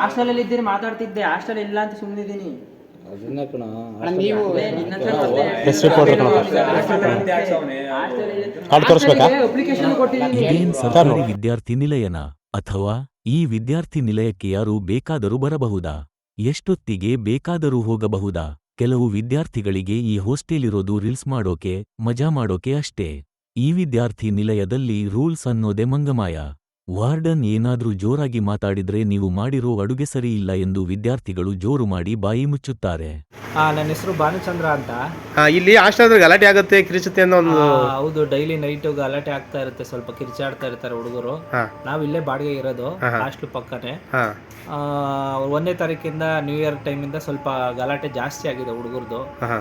ಹಾಸ್ಟೆಲಲ್ಲಿ ಇದ್ದೀರಿ ಮಾತಾಡ್ತಿದ್ದೆ. ಹಾಸ್ಟೆಲ್ ಇಲ್ಲ ಅಂತ ಸುಮ್ಮನಿದ್ದೀನಿ ಅದನ್ನ ಕಣ ನೀವು ಸರ್ಕಾರಿ ವಿದ್ಯಾರ್ಥಿ ನಿಲಯನ ಅಥವಾ ಈ ವಿದ್ಯಾರ್ಥಿ ನಿಲಯಕ್ಕೆ ಯಾರು ಬೇಕಾದರೂ ಬರಬಹುದಾ? ಎಷ್ಟೊತ್ತಿಗೆ ಬೇಕಾದರೂ ಹೋಗಬಹುದಾ? ಕೆಲವು ವಿದ್ಯಾರ್ಥಿಗಳಿಗೆ ಈ ಹೋಸ್ಟೆಲ್ ಇರೋದು ರೀಲ್ಸ್ ಮಾಡೋಕೆ ಮಜಾ ಮಾಡೋಕೆ ಅಷ್ಟೇ. ಈ ವಿದ್ಯಾರ್ಥಿ ನಿಲಯದಲ್ಲಿ ರೂಲ್ಸ್ ಅನ್ನೋದೇ ಮಂಗಮಾಯ. ವಾರ್ಡನ್ ಏನಾದರೂ ಜೋರಾಗಿ ಮಾತಾಡಿದ್ರೆ ನೀವು ಮಾಡಿರೋ ಅಡುಗೆ ಸರಿ ಇಲ್ಲ ಎಂದು ವಿದ್ಯಾರ್ಥಿಗಳು ಜೋರು ಮಾಡಿ ಬಾಯಿ ಮುಚ್ಚುತ್ತಾರೆ. ಆ, ನನ್ನ ಹೆಸರು ಭಾನುಚಂದ್ರ ಅಂತ. ಆ, ಇಲ್ಲಿ ಹಾಸ್ಟೆಲ್ ಗಲಾಟೆ ಆಗುತ್ತೆ ಕಿರಿಚುತ್ತೆ ಅನ್ನೋ ಒಂದು ಆ, ಹೌದು ಡೈಲಿ ನೈಟ್ ಗಲಾಟೆ ಆಗ್ತಾ ಇರುತ್ತೆ ಸ್ವಲ್ಪ ಕಿರ್ಚಾಡ್ತಾ ಇರ್ತಾರೆ ಹುಡುಗರು. ಹಾ. ನಾವು ಇಲ್ಲೇ ಬಾಡಿಗೆ ಇರೋದು ಹಾಸ್ಟ್ಲ್ ಪಕ್ಕನೆ. ಹಾ. ಆ, ಒಂದನೇ ತಾರೀಕಿಂದ ನ್ಯೂ ಇಯರ್ ಟೈಮಿಂದ ಸ್ವಲ್ಪ ಗಲಾಟೆ ಜಾಸ್ತಿ ಆಗಿದೆ ಹುಡುಗರ್ದು.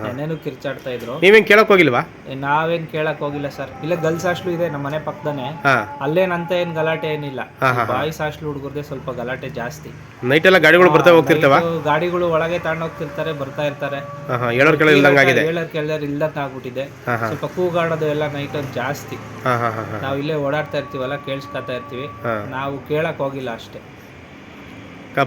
ಏನೇನು ಕಿರ್ಚಾಡ್ತಾ ಇದ್ರು. ನೀವೇನ್ ಕೇಳಕ್ ಹೋಗಿಲ್ವಾ? ನಾವೇನ್ ಕೇಳಕ್ ಹೋಗಿಲ್ಲ ಸರ್. ಇಲ್ಲೇ ಗರ್ಲ್ಸ್ ಹಾಸ್ಟ್ಲು ಇದೆ ನಮ್ಮ ಮನೆ ಪಕ್ಕದನೇ. ಹಾ. ಅಲ್ಲೇನಂತ ಏನ್ ಗಲಾಟೆ ಏನಿಲ್ಲ. ಬಾಯ್ಸ್ ಹಾಸ್ಟೆಲ್ ಹುಡುಗರದೇ ಸ್ವಲ್ಪ ಗಲಾಟೆ ಜಾಸ್ತಿ. ನೈಟ್ ಎಲ್ಲ ಗಾಡಿಗಳು ಬರ್ತಾ ಹೋಗ್ತಿರ್ತಾವ? ಗಾಡಿಗಳು ಒಳಗೆ ತಾಣ ಹೋಗ್ತಿರ್ತಾರೆ ಬರ್ತಾ ಇರ್ತಾರೆ. ಹಾ ಹಾ ಹೇಳೋರ್ ಕೇಳೋ ಇಲ್ದಂಗ ಆಗಿದೆ. ಹೇಳೋರ್ ಕೇಳಿದ್ರೆ ಇಲ್ದಂತ ಆಗ್ಬಿಟ್ಟಿದೆ. ಸ್ವಲ್ಪ ಕೂಗಾಡೋದು ಎಲ್ಲ ನೈಟ್ ಜಾಸ್ತಿ. ಹಾ ಹಾ ಹಾ ಹಾ. ನಾವು ಇಲ್ಲೇ ಓಡಾಡ್ತಾ ಇರ್ತೀವಲ್ಲ ಕೇಳಿಸ್ಕೊತಾ ಇರ್ತೀವಿ. ನಾವು ಕೇಳಕ್ ಹೋಗಿಲ್ಲ ಅಷ್ಟೇ.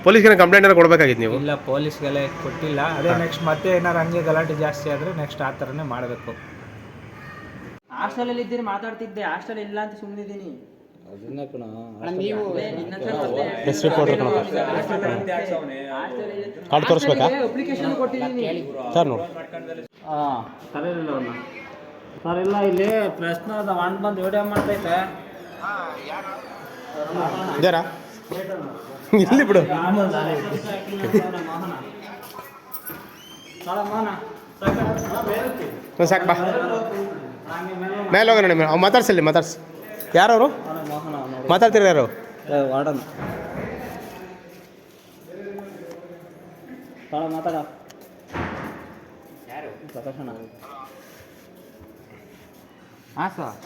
ಪೊಲೀಸ್ಗೆ ಕಂಪ್ಲೇಂಟ್ ಏನಾರು ಕೊಡ್ಬೇಕಾಗಿತ್ತು ನೀವು? ಇಲ್ಲ ಪೊಲೀಸ್ಗೆಲ್ಲ ಕೊಟ್ಟಿಲ್ಲ. ಅದೇ ನೆಕ್ಸ್ಟ್ ಮತ್ತೆ ಏನಾರು ಹಂಗೆ ಗಲಾಟೆ ಜಾಸ್ತಿ ಆದ್ರೆ ನೆಕ್ಸ್ಟ್ ಆ ಥರನೇ ಮಾಡಬೇಕು. ಹಾಸ್ಟೆಲಲ್ಲಿ ಇದ್ದೀರಿ ಮಾತಾಡ್ತಿದ್ದೆ. ಹಾಸ್ಟೆಲ್ ಇಲ್ಲ ಅಂತ ಸುಮ್ಮನಿದ್ದೀನಿ ಕಣೋ. ಕಾರ್ಡ್ ತೋರಿಸ್ಬೇಕಾ? ಸರ್ ನೋಡಿ. ಸರ್ ಇಲ್ಲ ಇಲ್ಲಿ ಪ್ರಶ್ನೆ ಅದ. ಹಣ್ಣು ಬಂದು ವಿಡಿಯೋ ಮಾಡ್ತೈತೆ. ಇದಾರಾ? ಇಲ್ಲಿ ಬಿಡು. ಸಾಕು? ಸಾಕ್ ಬಾ. ಮೇಲೆ ಹೋಗೋಣ ಮೇಡಮ್ ಅವ್ನು ಮಾತಾಡ್ಸಲ್ಲಿ ಮಾತಾಡ್ಸಿ. ಯಾರವರು? ಮಾತಾಡ್ತೀರ ಯಾರು? ವಾರ್ಡನ್. ಮಾತಾಡ. ಹಾಂ ಸರ್.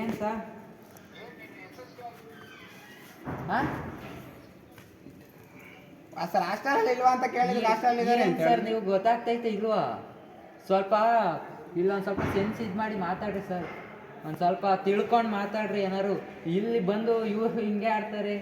ಏನು ಸರ್? ಹಾಂ? ಸರ್ ಹಾಸ್ಟೆಲ್ ಇಲ್ವಾ ಅಂತ ಕೇಳಿದ್ರೆ ಹಾಸ್ಟೆಲ್ ಸರ್ ನೀವು ಗೊತ್ತಾಗ್ತೈತೆ ಇಲ್ವಾ? ಸ್ವಲ್ಪ ಇಲ್ಲೊಂದು ಸ್ವಲ್ಪ ಸೆನ್ಸ್ ಇದು ಮಾಡಿ ಮಾತಾಡ್ರಿ ಸರ್. ಒಂದು ಸ್ವಲ್ಪ ತಿಳ್ಕೊಂಡು ಮಾತಾಡ್ರಿ ಏನಾರು ಇಲ್ಲಿ ಬಂದು ಇವರು ಹಿಂಗೆ ಆಡ್ತಾರೆ.